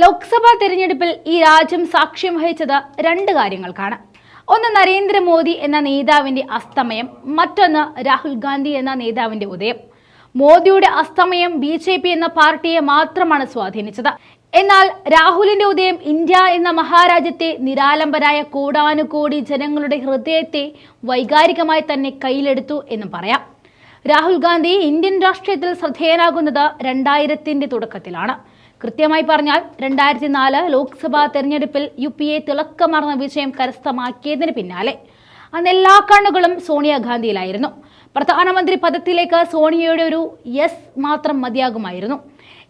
ലോക്സഭാ തെരഞ്ഞെടുപ്പിൽ ഈ രാജ്യം സാക്ഷ്യം വഹിച്ചത് രണ്ട് കാര്യങ്ങൾക്കാണ്. ഒന്ന് നരേന്ദ്രമോദി എന്ന നേതാവിന്റെ അസ്തമയം മറ്റൊന്ന് രാഹുൽ ഗാന്ധി എന്ന നേതാവിന്റെ ഉദയം. മോദിയുടെ അസ്തമയം ബി ജെ പി എന്ന പാർട്ടിയെ മാത്രമാണ് സ്വാധീനിച്ചത്. എന്നാൽ രാഹുലിന്റെ ഉദയം ഇന്ത്യ എന്ന മഹാരാജ്യത്തെ നിരാലംബരായ കോടാനുകോടി ജനങ്ങളുടെ ഹൃദയത്തെ വൈകാരികമായി തന്നെ കയ്യിലെടുത്തു എന്ന് പറയാം. രാഹുൽ ഗാന്ധി ഇന്ത്യൻ രാഷ്ട്രീയത്തിൽ ശ്രദ്ധേയനാകുന്നത് രണ്ടായിരത്തിന്റെ തുടക്കത്തിലാണ്. കൃത്യമായി പറഞ്ഞാൽ രണ്ടായിരത്തി നാല് ലോക്സഭാ തെരഞ്ഞെടുപ്പിൽ യു പി എ തിളക്കമാർന്ന വിജയം കരസ്ഥമാക്കിയതിന് പിന്നാലെ. അന്ന് എല്ലാ കണ്ണുകളും സോണിയാഗാന്ധിയിലായിരുന്നു പ്രധാനമന്ത്രി പദത്തിലേക്ക് സോണിയയുടെ ഒരു യെസ് മാത്രം മതിയാകുമായിരുന്നു.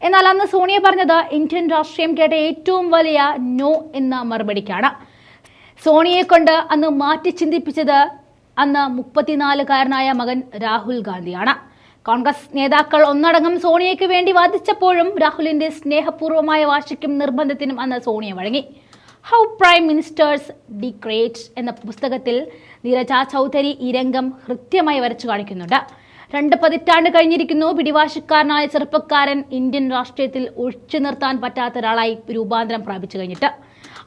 എന്നാൽ അന്ന് സോണിയ പറഞ്ഞത് ഇന്ത്യൻ രാഷ്ട്രീയം കേട്ട ഏറ്റവും വലിയ നോ എന്ന മറുപടിക്കാണ്. സോണിയെ കൊണ്ട് അന്ന് മാറ്റി ചിന്തിപ്പിച്ചത് അന്ന് മുപ്പത്തിനാലുകാരനായ മകൻ രാഹുൽ ഗാന്ധിയാണ്. കോൺഗ്രസ് നേതാക്കൾ ഒന്നടങ്കം സോണിയയ്ക്ക് വേണ്ടി വാദിച്ചപ്പോഴും രാഹുലിന്റെ സ്നേഹപൂർവമായ വാശിക്കും നിർബന്ധത്തിനും അന്ന് സോണിയ വഴങ്ങി. How prime ministers decide എന്ന പുസ്തകത്തിൽ നീരജ ചൗധരി ഈ രംഗം ഹൃത്യമായി വരച്ചു കാണിക്കുന്നുണ്ട്. രണ്ട് പതിറ്റാണ്ട് കഴിഞ്ഞിരിക്കുന്നു. പിടിവാശിക്കാരനായ ചെറുപ്പക്കാരൻ ഇന്ത്യൻ രാഷ്ട്രീയത്തിൽ ഒഴിച്ചു നിർത്താൻ പറ്റാത്ത ഒരാളായി രൂപാന്തരം പ്രാപിച്ചു കഴിഞ്ഞിട്ട്.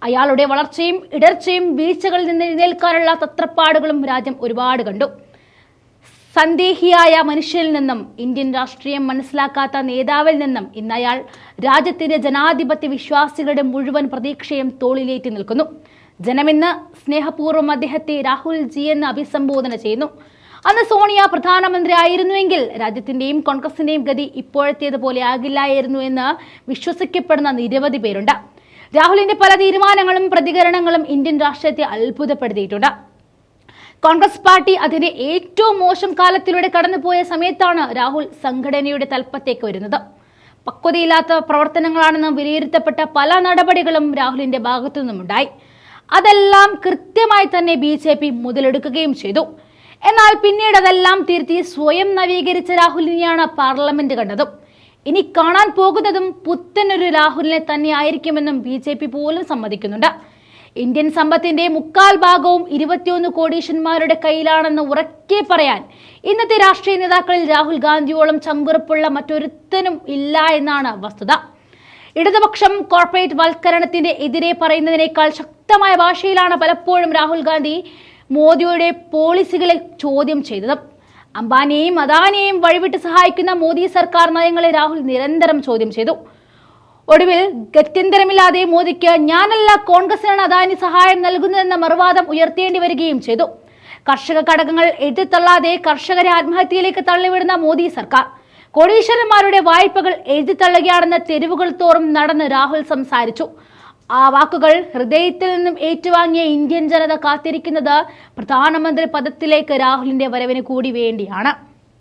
അയാളുടെ വളർച്ചയും ഇടർച്ചയും വീഴ്ചകളിൽ നിന്ന് എഴുന്നേൽക്കാനുള്ള തത്രപ്പാടുകളും രാജ്യം ഒരുപാട് കണ്ടു. സന്ദേഹിയായ മനുഷ്യരിൽ നിന്നും ഇന്ത്യൻ രാഷ്ട്രീയം മനസ്സിലാക്കാത്ത നേതാവിൽ നിന്നും ഇന്ന് അയാൾ രാജ്യത്തിന്റെ ജനാധിപത്യ വിശ്വാസികളുടെ മുഴുവൻ പ്രതീക്ഷയും തോളിലേറ്റി നിൽക്കുന്നു. ജനമിന്ന് സ്നേഹപൂർവം അദ്ദേഹത്തെ രാഹുൽ ജി എന്ന് അഭിസംബോധന ചെയ്യുന്നു. അന്ന് സോണിയ പ്രധാനമന്ത്രി ആയിരുന്നുവെങ്കിൽ രാജ്യത്തിന്റെയും കോൺഗ്രസിന്റെയും ഗതി ഇപ്പോഴത്തേതുപോലെ ആകില്ലായിരുന്നു എന്ന് വിശ്വസിക്കപ്പെടുന്ന നിരവധി പേരുണ്ട്. രാഹുലിന്റെ പല തീരുമാനങ്ങളും പ്രതികരണങ്ങളും ഇന്ത്യൻ രാഷ്ട്രീയത്തെ അത്ഭുതപ്പെടുത്തിയിട്ടുണ്ട്. കോൺഗ്രസ് പാർട്ടി അതിന്റെ ഏറ്റവും മോശം കാലത്തിലൂടെ കടന്നുപോയ സമയത്താണ് രാഹുൽ സംഘടനയുടെ തൽപ്പത്തേക്ക് വരുന്നത്. പക്വതയില്ലാത്ത പ്രവർത്തനങ്ങളാണെന്ന് വിലയിരുത്തപ്പെട്ട പല നടപടികളും രാഹുലിന്റെ ഭാഗത്തു നിന്നുമുണ്ടായി. അതെല്ലാം കൃത്യമായി തന്നെ ബി ജെ പി മുതലെടുക്കുകയും ചെയ്തു. എന്നാൽ പിന്നീട് അതെല്ലാം തിരുത്തി സ്വയം നവീകരിച്ച രാഹുലിനെയാണ് പാർലമെന്റ് കണ്ടതും. ഇനി കാണാൻ പോകുന്നതും പുത്തനൊരു രാഹുലിനെ തന്നെ ആയിരിക്കുമെന്നും പി പോലും സമ്മതിക്കുന്നുണ്ട്. ഇന്ത്യൻ സമ്പത്തിന്റെ മുക്കാൽ ഭാഗവും ഇരുപത്തിയൊന്ന് കോടീശന്മാരുടെ കയ്യിലാണെന്ന് ഉറക്കെ പറയാൻ ഇന്നത്തെ രാഷ്ട്രീയ നേതാക്കളിൽ രാഹുൽ ഗാന്ധിയോളം ചങ്കുറപ്പുള്ള മറ്റൊരുത്തനും ഇല്ല എന്നാണ് വസ്തുത. ഇടതുപക്ഷം കോർപ്പറേറ്റ് വൽക്കരണത്തിന്റെ എതിരെ പറയുന്നതിനേക്കാൾ ശക്തമായ ഭാഷയിലാണ് പലപ്പോഴും രാഹുൽ ഗാന്ധി മോദിയുടെ പോളിസികളെ ചോദ്യം ചെയ്തത്. അംബാനിയെയും അദാനിയെയും വഴിവിട്ട് സഹായിക്കുന്ന മോദി സർക്കാർ നയങ്ങളെ രാഹുൽ നിരന്തരം ചോദ്യം ചെയ്തു. ഒടുവിൽ ഗത്യന്തരമില്ലാതെ മോദിക്ക് ഞാനല്ല കോൺഗ്രസിനാണ് അദാനി സഹായം നൽകുന്നതെന്ന മറുവാദം ഉയർത്തേണ്ടി വരികയും ചെയ്തു. കർഷക ഘടകങ്ങൾ എഴുതിത്തള്ളാതെ കർഷകരെ ആത്മഹത്യയിലേക്ക് തള്ളിവിടുന്ന മോദി സർക്കാർ. കോടീശ്വരന്മാരുടെ വായ്പകൾ എഴുതിത്തള്ളുകയാണെന്ന് തെരുവുകൾ തോറും നടന്ന് രാഹുൽ സംസാരിച്ചു. ആ വാക്കുകൾ ഹൃദയത്തിൽ നിന്നും ഏറ്റുവാങ്ങിയ ഇന്ത്യൻ ജനത കാത്തിരിക്കുന്നത് പ്രധാനമന്ത്രി പദത്തിലേക്ക് രാഹുലിന്റെ വരവിന് കൂടി വേണ്ടിയാണ്.